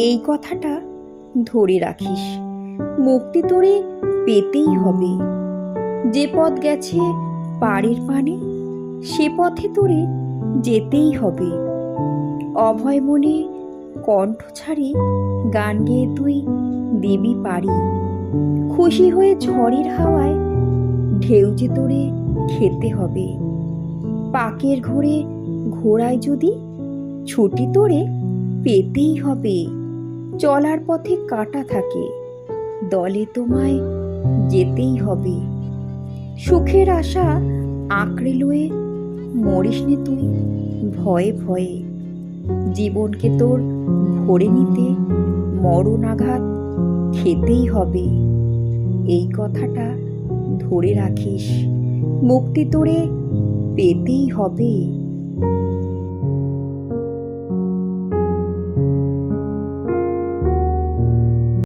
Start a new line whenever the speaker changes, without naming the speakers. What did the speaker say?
এই কথাটা ধরে রাখিস। মুক্তি তোরে পেতেই হবে। যে পথ গেছে পাড়ের পানে, সে পথে তোরে যেতেই হবে। অভয় মনে কণ্ঠ ছাড়ি গান গেয়ে তুই দিবি পারি খুশি হয়ে ঝড়ের হাওয়ায় ঢেউ যে তোরে খেতে হবে। পাকের ঘোরে ঘোড়ায় যদি ছুটি তোরে পেতেই হবে। চলার পথে কাটা থাকে। দলে তোমায় যেতেই হবে। সুখের আশা আঁকড়ে লয়ে মরিস নে তুই ভয়ে ভয়ে। জীবনকে তোর ভরে নিতে মরণ আঘাত খেতেই হবে। এই কথাটা ধরে রাখিস। মুক্তি তোরে পেতেই হবে।